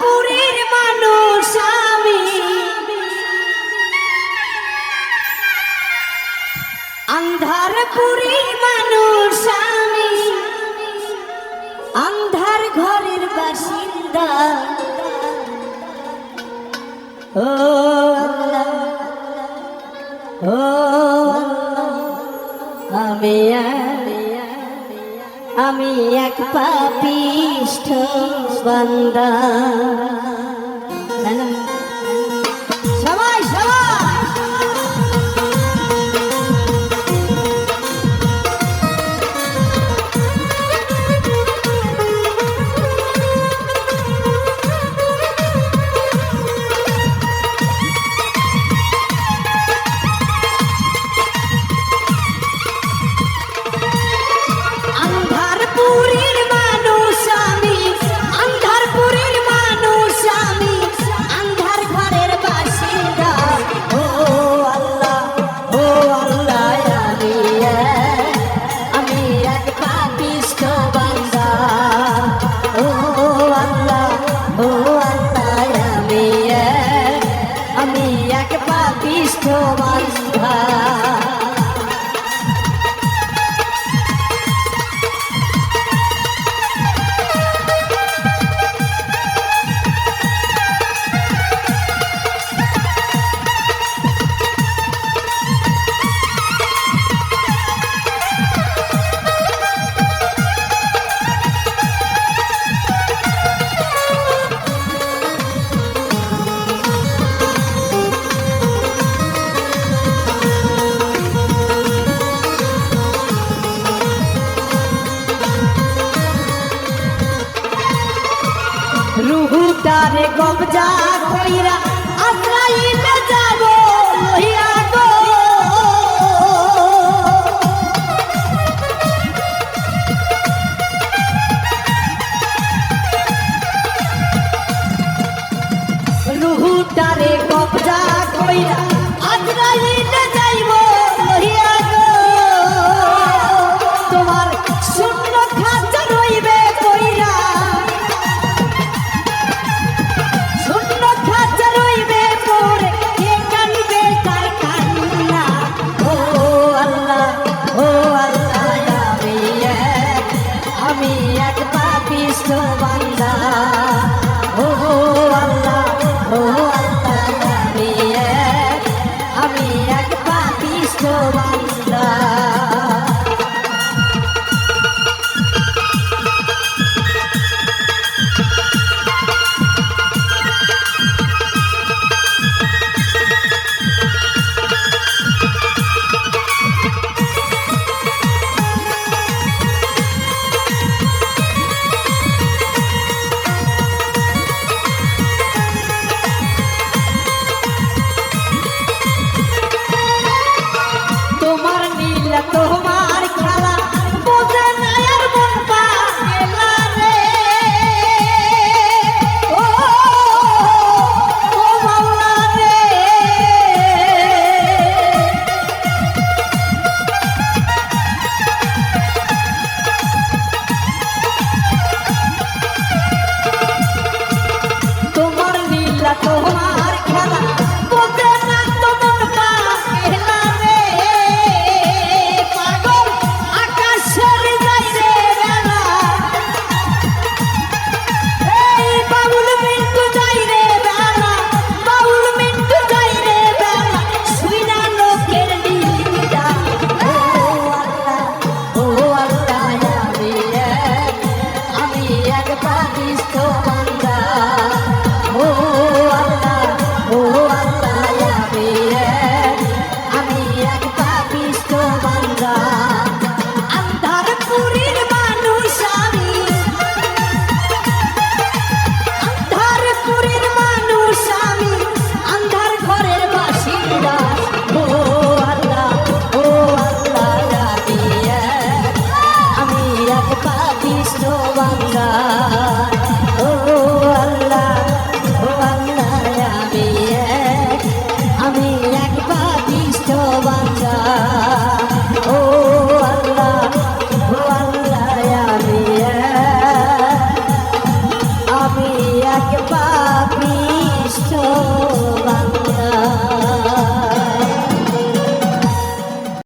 পুরীর মানুষ আমি। আন্ধার পুরীর মানুষ আমি। আন্ধার বাসিন্দা। ও ও আমি আমি এক পাপী। Mr. Vandana. কইরা রে কবজা কইরা আশ্রাইলে যাব লইয়া গো। রুহুটা রে কবজা কইরা 나.